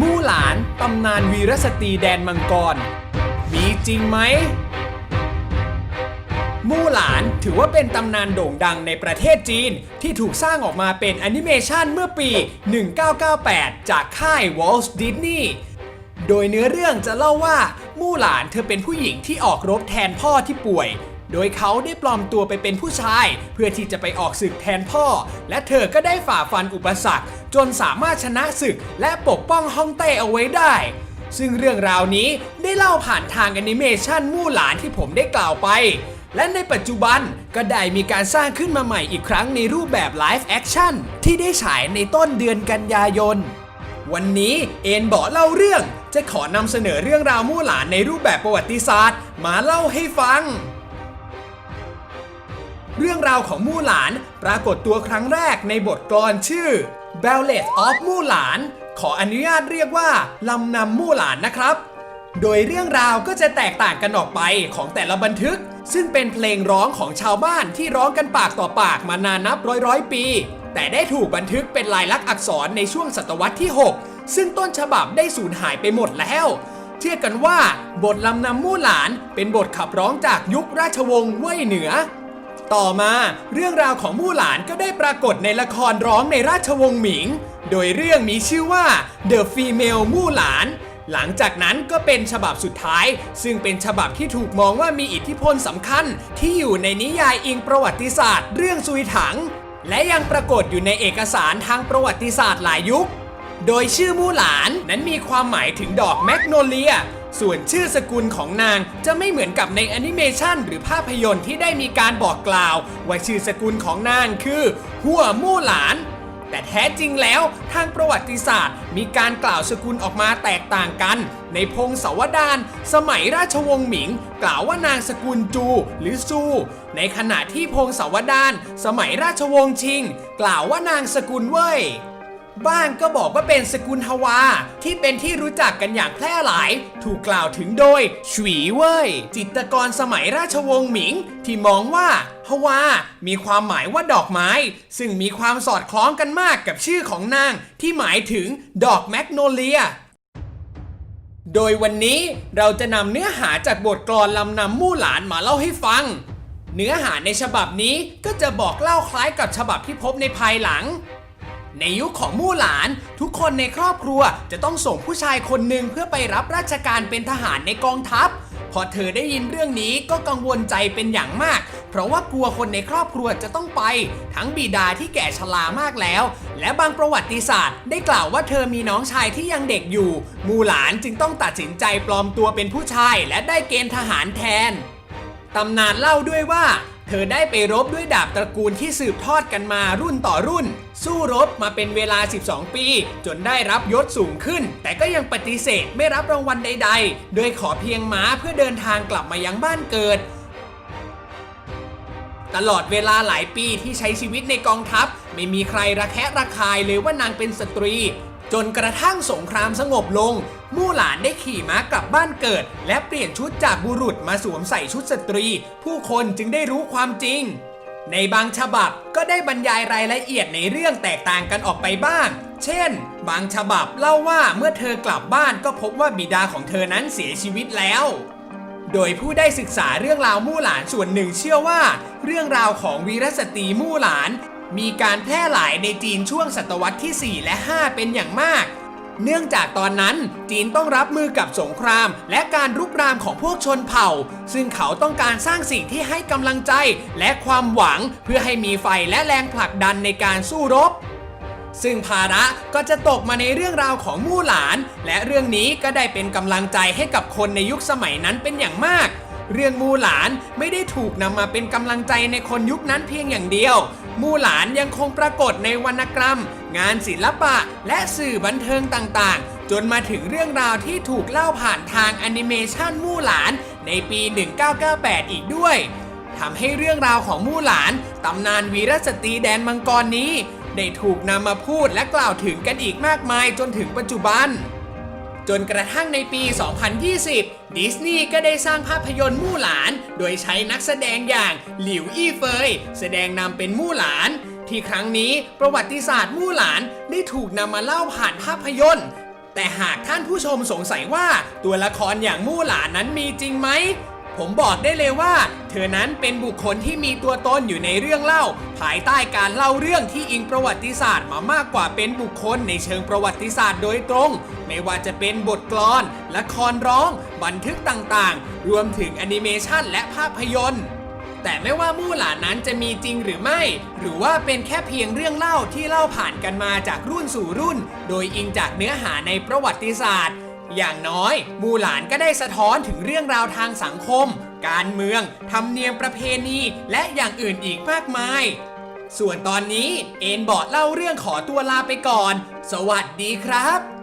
มู่หลานตำนานวีรสตรีแดนมังกร มีจริงไหม มู่หลานถือว่าเป็นตำนานโด่งดังในประเทศจีน ที่ถูกสร้างออกมาเป็นแอนิเมชันเมื่อปี 1998 จากค่าย Walt Disney โดยเนื้อเรื่องจะเล่าว่ามู่หลานเธอเป็นผู้หญิงที่ออกรบแทนพ่อที่ป่วย โดยเขาได้ปลอมตัวไปเป็นผู้ชาย เพื่อที่จะไปออกศึกแทนพ่อ และเธอก็ได้ฝ่าฟันอุปสรรค จนสามารถชนะศึกและปกป้องฮ่องเต้เอาไว้ได้ ซึ่งเรื่องราวนี้ได้เล่าผ่านทางแอนิเมชันมู่หลานที่ผมได้กล่าวไป และในปัจจุบันก็ได้มีการสร้างขึ้นมาใหม่อีกครั้งในรูปแบบไลฟ์แอคชั่นที่ได้ฉายในต้นเดือนกันยายนวันนี้เอ็นบอกเล่าเรื่องจะขอนำเสนอเรื่องราวมู่หลานในรูปแบบประวัติศาสตร์ มาเล่าให้ฟัง เรื่องราวของมู่หลานปรากฏตัวครั้งแรกในบทกลอนชื่อ Ballad of มู่หลาน ขออนุญาตเรียกว่าลำนำมู่หลานนะครับ โดยเรื่องราวก็จะแตกต่างกันออกไปของแต่ละบันทึก ซึ่งเป็นเพลงร้องของชาวบ้านที่ร้องกันปากต่อปากมานานนับร้อยร้อยปี แต่ได้ถูกบันทึกเป็นลายลักษณ์อักษรในช่วงศตวรรษที่ 6 ซึ่งต้นฉบับได้สูญหายไปหมดแล้วเชื่อกันว่า บทลำนำมู่หลานเป็นบทขับร้องจากยุคราชวงศ์เว่ยเหนือ ต่อมาเรื่องราวของมู่หลานก็ได้ปรากฏในละครร้องในราชวงศ์หมิง โดยเรื่องมีชื่อว่า The Female มู่หลาน หลังจากนั้นก็เป็นฉบับสุดท้าย ซึ่งเป็นฉบับที่ถูกมองว่ามีอิทธิพลสำคัญ ที่อยู่ในนิยายอิงประวัติศาสตร์ เรื่องซุยถัง และยังปรากฏอยู่ในเอกสารทางประวัติศาสตร์หลายยุค โดยชื่อมู่หลานนั้นมีความหมายถึงดอกแมกโนเลีย ส่วนชื่อสกุลของนางจะไม่เหมือนกับในแอนิเมชันหรือภาพยนตร์ที่ได้มีการบอกกล่าว ว่าชื่อสกุลของนางคือ หัวมู่หลาน แต่แท้จริงแล้วทางประวัติศาสตร์ มีการกล่าวสกุลออกมาแตกต่างกัน ในพงศาวดารสมัยราชวงศ์หมิง กล่าวว่านางสกุลจูหรือซู ในขณะที่พงศาวดารสมัยราชวงศ์ชิง กล่าวว่านางสกุลเว่ย บ้างก็บอกว่าเป็นสกุลฮวา ที่เป็นที่รู้จักกันอย่างแพร่หลาย ถูกกล่าวถึงโดยฉวีเว่ยจิตรกรสมัยราชวงศ์หมิง ที่มองว่าฮวา มีความหมายว่าดอกไม้ ซึ่งมีความสอดคล้องกันมากกับชื่อของนาง ที่หมายถึงดอกแมกโนเลียโดยวันนี้เราจะนำเนื้อหาจากบทกลอนลำนำมู่หลานมาเล่าให้ฟัง เนื้อหาในฉบับนี้ก็จะบอกเล่าคล้ายกับฉบับที่พบในภายหลัง ในยุคของมู่หลาน ทุกคนในครอบครัวจะต้องส่งผู้ชายคนหนึ่งเพื่อไปรับราชการเป็นทหารในกองทัพ พอเธอได้ยินเรื่องนี้ก็กังวลใจเป็นอย่างมาก เพราะว่ากลัวคนในครอบครัวจะต้องไป ทั้งบิดาที่แก่ชรามากแล้ว และบางประวัติศาสตร์ได้กล่าวว่าเธอมีน้องชายที่ยังเด็กอยู่ มู่หลานจึงต้องตัดสินใจปลอมตัวเป็นผู้ชายและได้เกณฑ์ทหารแทนตำนานเล่าด้วยว่า เธอได้ไปรบด้วยดาบตระกูลที่สืบทอดกันมารุ่นต่อรุ่น สู้รบมาเป็นเวลา 12 ปี จนได้รับยศสูงขึ้น แต่ก็ยังปฏิเสธไม่รับรางวัลใด ๆ โดยขอเพียงม้าเพื่อเดินทางกลับมายังบ้านเกิด ตลอดเวลาหลายปีที่ใช้ชีวิตในกองทัพ ไม่มีใครระแคะระคายเลยว่านางเป็นสตรี จนกระทั่งสงครามสงบลง มู่หลานได้ขี่ม้ากลับบ้านเกิด และเปลี่ยนชุดจากบุรุษมาสวมใส่ชุดสตรี ผู้คนจึงได้รู้ความจริง ในบางฉบับก็ได้บรรยายรายละเอียดในเรื่องแตกต่างกันออกไปบ้าง เช่น บางฉบับเล่าว่าเมื่อเธอกลับบ้านก็พบว่าบิดาของเธอนั้นเสียชีวิตแล้วโดยผู้ได้ศึกษาเรื่องราวมู่หลานส่วนหนึ่งเชื่อว่า เรื่องราวของวีรสตรีมู่หลาน มีการแพร่หลายในจีนช่วงศตวรรษที่ 4 และ 5 เป็นอย่างมาก เนื่องจากตอนนั้นจีนต้องรับมือกับสงคราม และการรุกรานของพวกชนเผ่า ซึ่งเขาต้องการสร้างสิ่งที่ให้กำลังใจและความหวังเพื่อให้มีไฟและแรงผลักดันในการสู้รบซึ่งภาระก็จะตกมาในเรื่องราวของมู่หลาน และเรื่องนี้ก็ได้เป็นกำลังใจให้กับคนในยุคสมัยนั้นเป็นอย่างมาก เรื่องมูหลานไม่ได้ถูกนำมาเป็นกำลังใจในคนยุคนั้นเพียงอย่างเดียว มูหลานยังคงปรากฏในวรรณกรรม งานศิลปะและสื่อบันเทิงต่างๆ จนมาถึงเรื่องราวที่ถูกเล่าผ่านทางแอนิเมชันมู่หลานในปี 1998 อีกด้วยทำให้เรื่องราวของมู่หลานตำนานวีรสตรีแดนมังกรนี้ ได้ถูกนำมาพูดและกล่าวถึงกันอีกมากมายจนถึงปัจจุบัน จนกระทั่งในปี 2020 ดิสนีย์ก็ได้สร้างภาพยนตร์มู่หลาน โดยใช้นักแสดงอย่างหลิวอี้เฟย แสดงนำเป็นมู่หลาน ที่ครั้งนี้ประวัติศาสตร์มู่หลานได้ถูกนำมาเล่าผ่านภาพยนตร์ แต่หากท่านผู้ชมสงสัยว่าตัวละครอย่างมู่หลานนั้นมีจริงไหม ผมบอกได้เลยว่า เธอนั้นเป็นบุคคลที่มีตัวตนอยู่ในเรื่องเล่า ภายใต้การเล่าเรื่องที่อิงประวัติศาสตร์มามากกว่าเป็นบุคคลในเชิงประวัติศาสตร์โดยตรง ไม่ว่าจะเป็นบทกลอน ละครร้อง บันทึกต่างๆ รวมถึงแอนิเมชันและภาพยนตร์แต่ไม่ว่ามู่หลานนั้นจะมีจริงหรือไม่ หรือว่าเป็นแค่เพียงเรื่องเล่าที่เล่าผ่านกันมาจากรุ่นสู่รุ่น โดยอิงจากเนื้อหาในประวัติศาสตร์ อย่างน้อย มูหลานก็ได้สะท้อนถึงเรื่องราวทางสังคม การเมืองธรรมเนียมประเพณี และอย่างอื่นอีกมากมาย ส่วนตอนนี้เอ็นบอร์ดเล่าเรื่องขอตัวลาไปก่อน สวัสดีครับ